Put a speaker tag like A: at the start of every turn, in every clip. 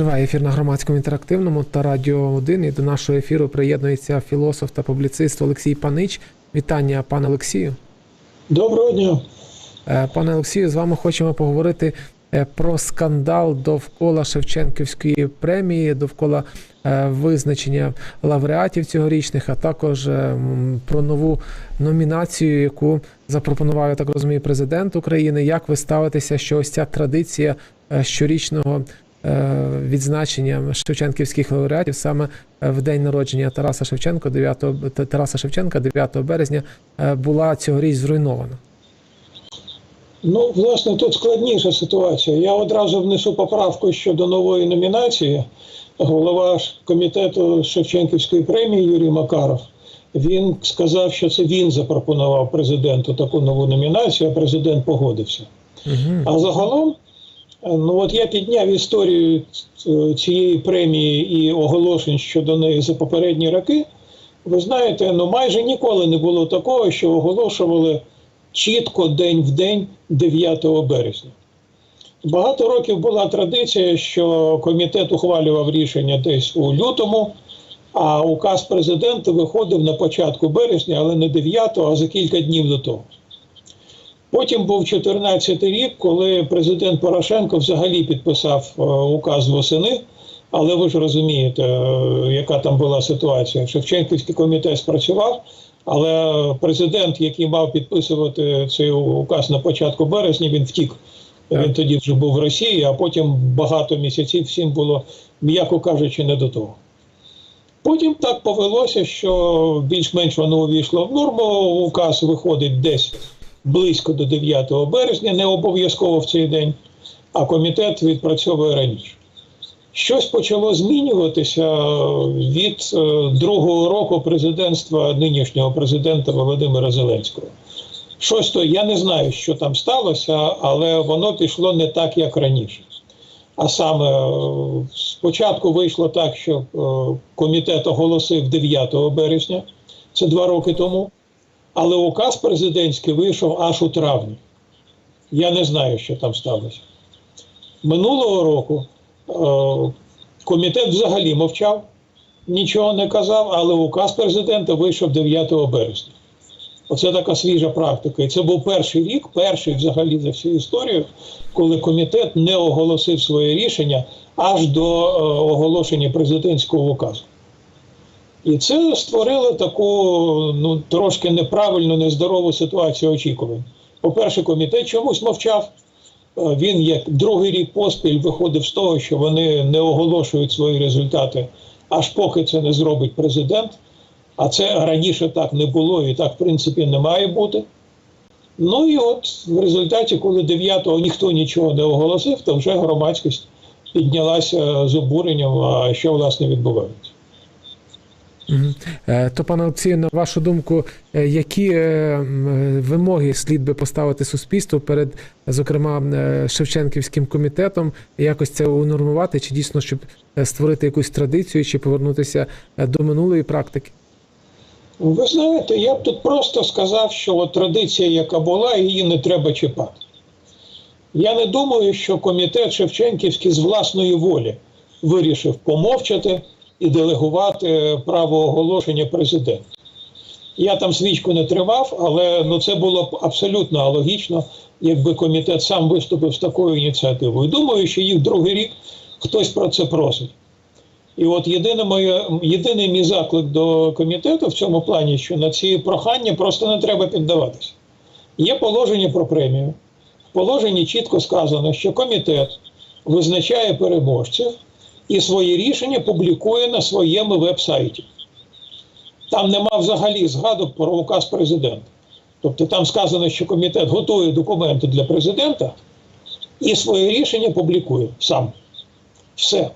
A: Триває ефір на громадському інтерактивному та радіо 1. І до нашого ефіру приєднується філософ та публіцист Олексій Панич. Вітання, пане Олексію.
B: Доброго дня.
A: Е, Пане Олексію, з вами хочемо поговорити е, про скандал довкола Шевченківської премії, довкола е, визначення лауреатів цьогорічних, а також про нову номінацію, яку запропонував, я так розумію, президент України. Як ви ставитеся, що ось ця традиція щорічного е, відзначення Шевченківських лауреатів саме е, в день народження Тараса Шевченка, 9, Тараса Шевченка, 9 березня, е, була цьогоріч зруйнована?
B: Ну, власне, тут складніша ситуація. Я одразу внесу поправку щодо нової номінації. Голова комітету Шевченківської премії Юрій Макаров. Він сказав, що це він запропонував президенту таку нову номінацію, а президент погодився.
A: Угу.
B: А загалом, ну от я підняв історію цієї премії і оголошень щодо неї за попередні роки. Ви знаєте, ну майже ніколи не було такого, що оголошували чітко день в день 9 березня. Багато років була традиція, що комітет ухвалював рішення десь у лютому, а указ президента виходив на початку березня, але не 9, а за кілька днів до того. Потім був 14 рік, коли президент Порошенко взагалі підписав е, указ восени. Але ви ж розумієте, е, яка там була ситуація. Шевченківський комітет спрацював, але президент, який мав підписувати цей указ на початку березня, він втік. Він тоді вже був в Росії, а потім багато місяців всім було, м'яко кажучи, не до того. Потім так повелося, що більш-менш воно увійшло в норму. Указ виходить десь близько до 9 березня, не обов'язково в цей день, а комітет відпрацьовує раніше. Щось почало змінюватися від е, другого року президентства нинішнього президента Володимира Зеленського. Щось то я не знаю, що там сталося, але воно пішло не так, як раніше. А саме е, спочатку вийшло так, що е, комітет оголосив 9 березня, це два роки тому, але указ президентський вийшов аж у травні. Я не знаю, що там сталося. Минулого року е, комітет взагалі мовчав, нічого не казав, але указ президента вийшов 9 березня. Оце така свіжа практика. І це був перший рік, перший взагалі за всю історію, коли комітет не оголосив своє рішення аж до е, оголошення президентського указу. І це створило таку ну, трошки неправильну, нездорову ситуацію очікувань. По-перше, комітет чомусь мовчав. Е, Він як другий рік поспіль виходив з того, що вони не оголошують свої результати, аж поки це не зробить президент. А це раніше так не було і так, в принципі, не має бути. Ну і от в результаті, коли 9-го ніхто нічого не оголосив, то вже громадськість піднялася з обуренням, а що власне відбувається.
A: Е, То, пане Олексію, на вашу думку, е, які е, вимоги слід би поставити суспільству перед, зокрема, Шевченківським комітетом, якось це унормувати, чи дійсно щоб створити якусь традицію, чи повернутися до минулої практики?
B: Ви знаєте, я б тут просто сказав, що от традиція, яка була, її не треба чіпати. Я не думаю, що комітет Шевченківський з власної волі вирішив помовчати і делегувати право оголошення президенту. Я там свічку не тримав, але ну, це було б абсолютно алогічно, якби комітет сам виступив з такою ініціативою. Думаю, що їх другий рік хтось про це просить. І от єдине моє, єдиний мій заклик до комітету в цьому плані, що на ці прохання просто не треба піддаватися. Є положення про премію. В положенні чітко сказано, що комітет визначає переможців і свої рішення публікує на своєму веб-сайті. Там нема взагалі згадок про указ президента. Тобто там сказано, що комітет готує документи для президента і своє рішення публікує сам. Все.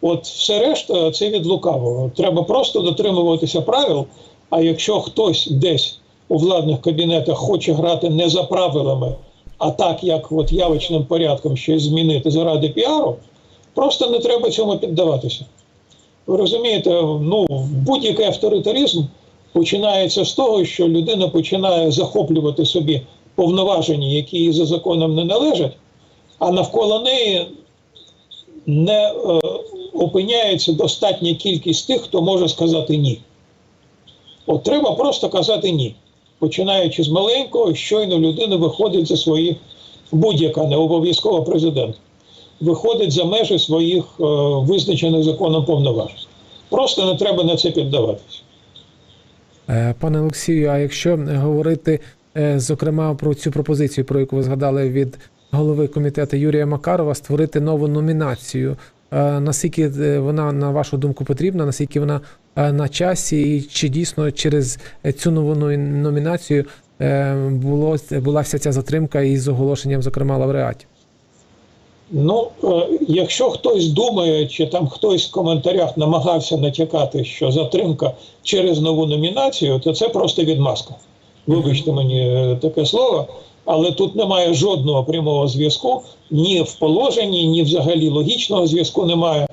B: От все решта це від лукавого. Треба просто дотримуватися правил. А якщо хтось десь у владних кабінетах хоче грати не за правилами, а так, як от явочним порядком щось змінити заради піару, просто не треба цьому піддаватися. Ви розумієте, ну будь-який авторитаризм починається з того, що людина починає захоплювати собі повноваження, які їй за законом не належать, а навколо неї не е, опиняється достатня кількість тих, хто може сказати ні. От треба просто казати ні. Починаючи з маленького, щойно людина виходить за свої, будь-яка, не обов'язково президент, виходить за межі своїх е, визначених законом повноважень. Просто не треба на це піддаватися.
A: Е, Пане Олексію, а якщо говорити е, зокрема про цю пропозицію, про яку ви згадали від голови комітету Юрія Макарова, створити нову номінацію. е, Наскільки вона, на вашу думку, потрібна, наскільки вона на часі, і чи дійсно через цю нову номінацію було, була вся ця затримка із оголошенням, зокрема, лауреатів?
B: Ну, е, якщо хтось думає, чи там хтось в коментарях намагався натякати, що затримка через нову номінацію, то це просто відмазка. Вибачте мені е, таке слово, але тут немає жодного прямого зв'язку ні в положенні, ні взагалі логічного зв'язку немає.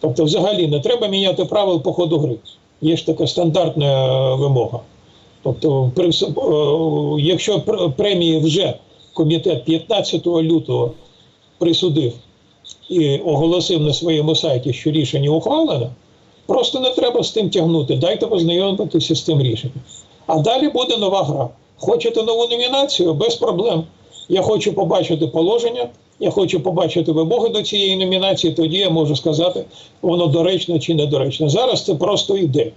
B: Тобто, взагалі не треба міняти правил по ходу гри. Є ж така стандартна е, вимога. Тобто, при, якщо премії вже комітет 15 лютого присудив і оголосив на своєму сайті, що рішення ухвалено, просто не треба з тим тягнути. Дайте познайомитися з тим рішенням. А далі буде нова гра. Хочете нову номінацію? Без проблем. Я хочу побачити положення, я хочу побачити вимоги до цієї номінації, тоді я можу сказати, воно доречно чи недоречно. Зараз це просто ідея.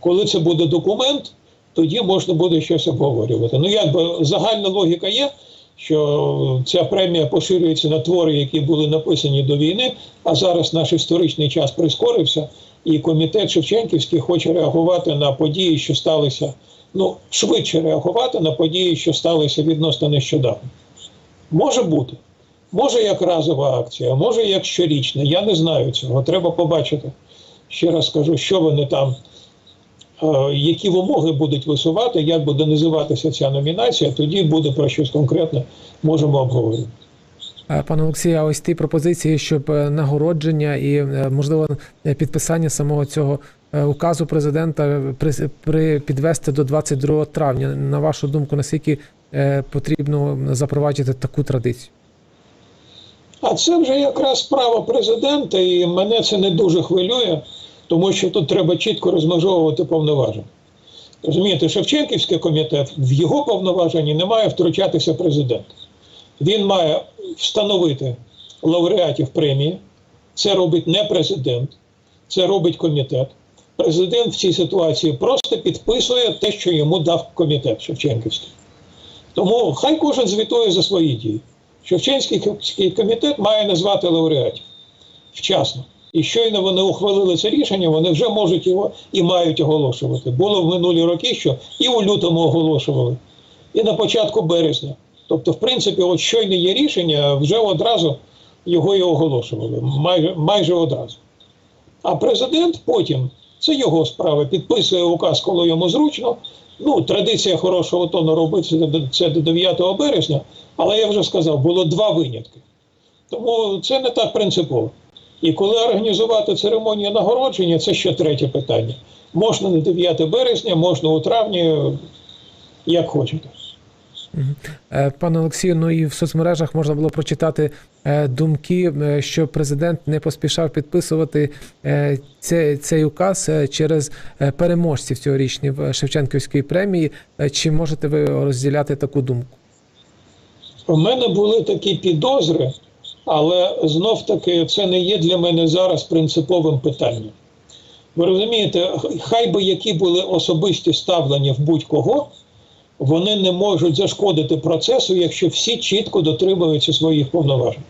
B: Коли це буде документ, тоді можна буде щось обговорювати. Ну, якби загальна логіка є, що ця премія поширюється на твори, які були написані до війни, а зараз наш історичний час прискорився, і комітет Шевченківський хоче реагувати на події, що сталися, ну, швидше реагувати на події, що сталися відносно нещодавно. Може бути. Може як разова акція, може як щорічна. Я не знаю цього. Треба побачити. Ще раз скажу, що вони там які вимоги будуть висувати, як буде називатися ця номінація, тоді буде про щось конкретне можемо обговорити.
A: Е, Пане Олексію, а ось ті пропозиції, щоб е, нагородження і е, можливо е, підписання самого цього е, указу президента е, при, при підвести до 22 травня. На вашу думку, наскільки е, потрібно запровадити таку традицію?
B: А це вже якраз справа президента, і мене це не дуже хвилює, тому що тут треба чітко розмежовувати повноваження. Розумієте, Шевченківський комітет в його повноваженні не має втручатися президент. Він має встановити лауреатів премії. Це робить не президент, це робить комітет. Президент в цій ситуації просто підписує те, що йому дав комітет Шевченківський. Тому хай кожен звітує за свої дії. Шевченський комітет має назвати лауреатів вчасно. І щойно вони ухвалили це рішення, вони вже можуть його і мають оголошувати. Було в минулі роки, що і у лютому оголошували, і на початку березня. Тобто, в принципі, от щойно є рішення, вже одразу його і оголошували, майже, майже одразу. А президент потім, це його справа, підписує указ, коли йому зручно. Ну, традиція хорошого тону робити це- до 9 березня, але я вже сказав, було два винятки. Тому це не так принципово. І коли організувати церемонію нагородження, це ще третє питання. Можна на 9 березня, можна у травні, як хочете.
A: Е, Пане Олексію, ну і в соцмережах можна було прочитати е, думки, е, що президент не поспішав підписувати цей, цей указ через переможців цьогорічної Шевченківської премії. Чи можете ви розділяти таку думку?
B: У мене були такі підозри, але знов таки це не є для мене зараз принциповим питанням. Ви розумієте, хай би які були особисті ставлення в будь-кого, вони не можуть зашкодити процесу, якщо всі чітко дотримуються своїх повноважень.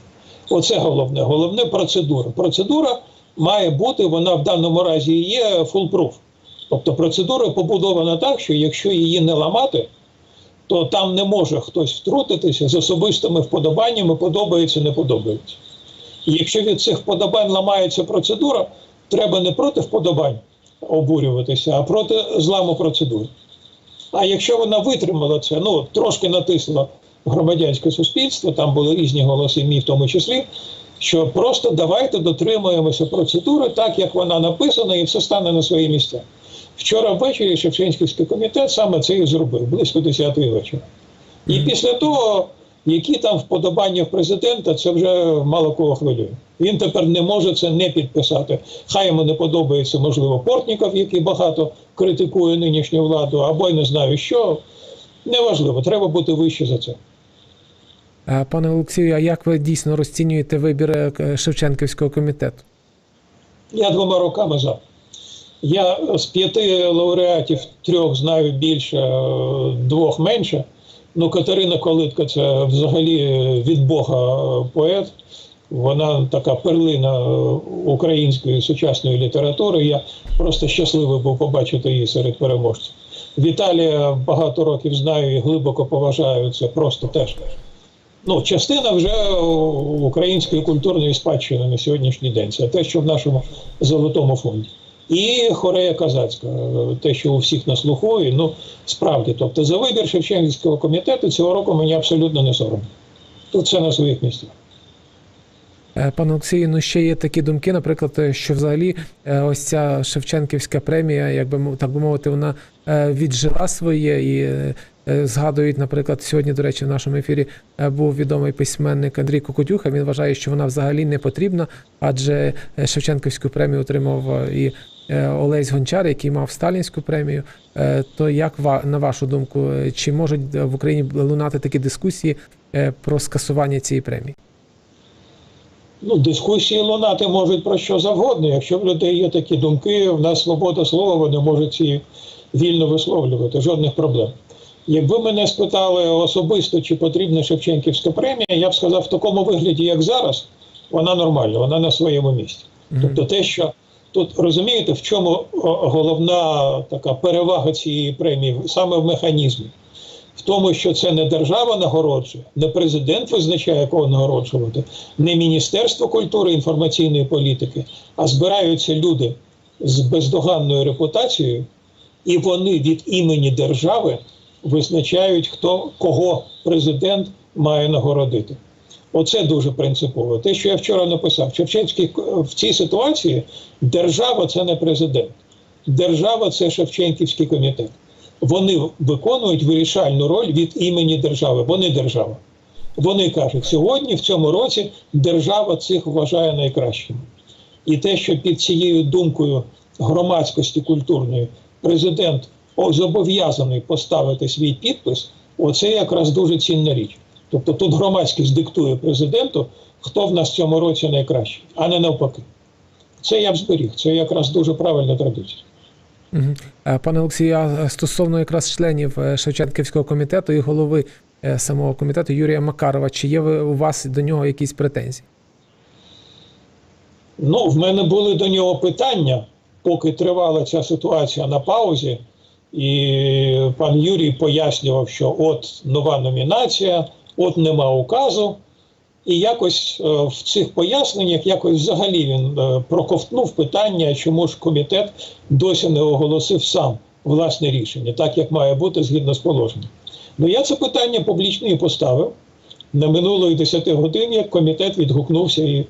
B: Оце головне. Головне процедура. Процедура має бути, вона в даному разі є full-proof. Тобто процедура побудована так, що якщо її не ламати, то там не може хтось втрутитися з особистими вподобаннями, подобається, не подобається. І якщо від цих вподобань ламається процедура, треба не проти вподобань обурюватися, а проти зламу процедури. А якщо вона витримала це, ну трошки натисла громадянське суспільство, там були різні голоси, мій в тому числі, що просто давайте дотримуємося процедури так, як вона написана, і все стане на свої місця. Вчора ввечері Шевченківський комітет саме це і зробив, близько 10-ї вечора. І після того Які там вподобання в президента, це вже мало кого хвилює. Він тепер не може це не підписати. Хай йому не подобається, можливо, Портніков, який багато критикує нинішню владу, або й не знаю що. Неважливо, треба бути вище за це.
A: Е, Пане Олексію, а як ви дійсно розцінюєте вибір е, Шевченківського комітету?
B: Я двома руками за. Я з п'яти лауреатів трьох знаю більше, е, двох менше. Ну, Катерина Колитка це взагалі від Бога поет. Вона така перлина е, української сучасної літератури. Я просто щасливий був побачити її серед переможців. Віталія багато років знаю і глибоко поважаю. Це просто теж. Ну, частина вже української культурної спадщини на сьогоднішній день. Це те, що в нашому золотому фонді. І хорея казацька, те, що у всіх на слуху, і, ну справді, тобто за вибір Шевченківського комітету цього року мені абсолютно не соромно. Тут все на своїх місцях.
A: Е, Пане Олексію, ну ще є такі думки, наприклад, е, що взагалі е, ось ця Шевченківська премія, як би так би мовити, вона віджила своє і згадують, наприклад, сьогодні, до речі, в нашому ефірі був відомий письменник Андрій Кокотюха. Він вважає, що вона взагалі не потрібна, адже Шевченківську премію отримав і Олесь Гончар, який мав сталінську премію. Е, То як на вашу думку, е, чи можуть е, в Україні лунати такі дискусії е, про скасування цієї премії?
B: Ну, дискусії лунати можуть про що завгодно. Якщо в людей є такі думки, в нас свобода слова, вони можуть ці вільно висловлювати, жодних проблем. Якби мене спитали особисто, чи потрібна Шевченківська премія, я б сказав, в такому вигляді, як зараз, вона нормальна, вона на своєму місці. Тобто те, що тут розумієте, в чому головна така перевага цієї премії, саме в механізмі. В тому, що це не держава нагороджує, не президент визначає, кого нагороджувати, не Міністерство культури інформаційної політики, а збираються люди з бездоганною репутацією, і вони від імені держави визначають, хто кого президент має нагородити. Оце дуже принципово. Те, що я вчора написав, Шевченський в цій ситуації держава це не президент, держава це Шевченківський комітет. Вони виконують вирішальну роль від імені держави. Вони держава. Вони кажуть, сьогодні, в цьому році, держава цих вважає найкращими. І те, що під цією думкою громадськості культурної президент зобов'язаний поставити свій підпис, оце якраз дуже цінна річ. Тобто тут громадськість диктує президенту, хто в нас в цьому році найкращий, а не навпаки. Це я б зберіг. Це якраз дуже правильна традиція.
A: Е, Пане Олексію, а стосовно якраз членів е, Шевченківського комітету і голови е, самого комітету Юрія Макарова, чи є у вас до нього якісь претензії?
B: Ну, в мене були до нього питання, поки тривала ця ситуація на паузі, і пан Юрій пояснював, що от нова номінація, от нема указу. І якось е, в цих поясненнях якось взагалі він е, проковтнув питання, чому ж комітет досі не оголосив сам власне рішення, так як має бути згідно з положенням. Ну я це питання публічно і поставив. Не минуло і 10 годин, як комітет відгукнувся і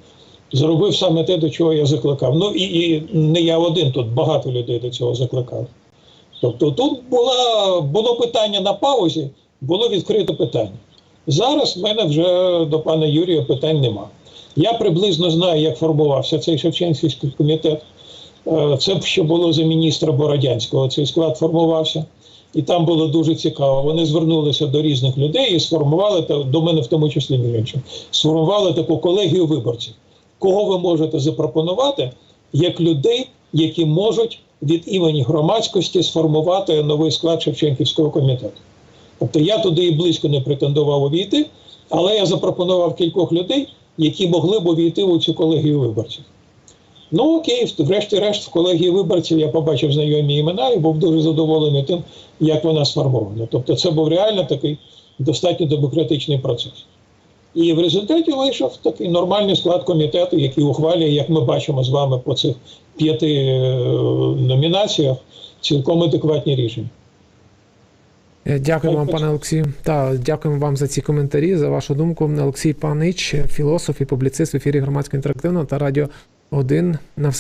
B: зробив саме те, до чого я закликав. Ну і, і не я один тут, багато людей до цього закликали. Тобто тут була, було питання на паузі, було відкрите питання. Зараз в мене вже до пана Юрія питань нема. Я приблизно знаю, як формувався цей Шевченківський комітет. Е, Це ще було за міністра Бородянського. Цей склад формувався. І там було дуже цікаво. Вони звернулися до різних людей і сформували до мене, в тому числі між сформували таку колегію виборців. Кого ви можете запропонувати як людей, які можуть від імені громадськості сформувати новий склад Шевченківського комітету. Тобто я туди і близько не претендував увійти, але я запропонував кількох людей, які могли б увійти у цю колегію виборців. Ну окей, врешті-решт, в колегії виборців я побачив знайомі імена і був дуже задоволений тим, як вона сформована. Тобто, це був реально такий достатньо демократичний процес. І в результаті вийшов такий нормальний склад комітету, який ухвалює, як ми бачимо з вами по цих п'яти е, номінаціях, цілком адекватні рішення.
A: Е, Дякуємо вам, пане Олексію. Та дякуємо вам за ці коментарі, за вашу думку. Олексій Панич, філософ і публіцист в ефірі громадського інтерактивного та радіо 1 на все.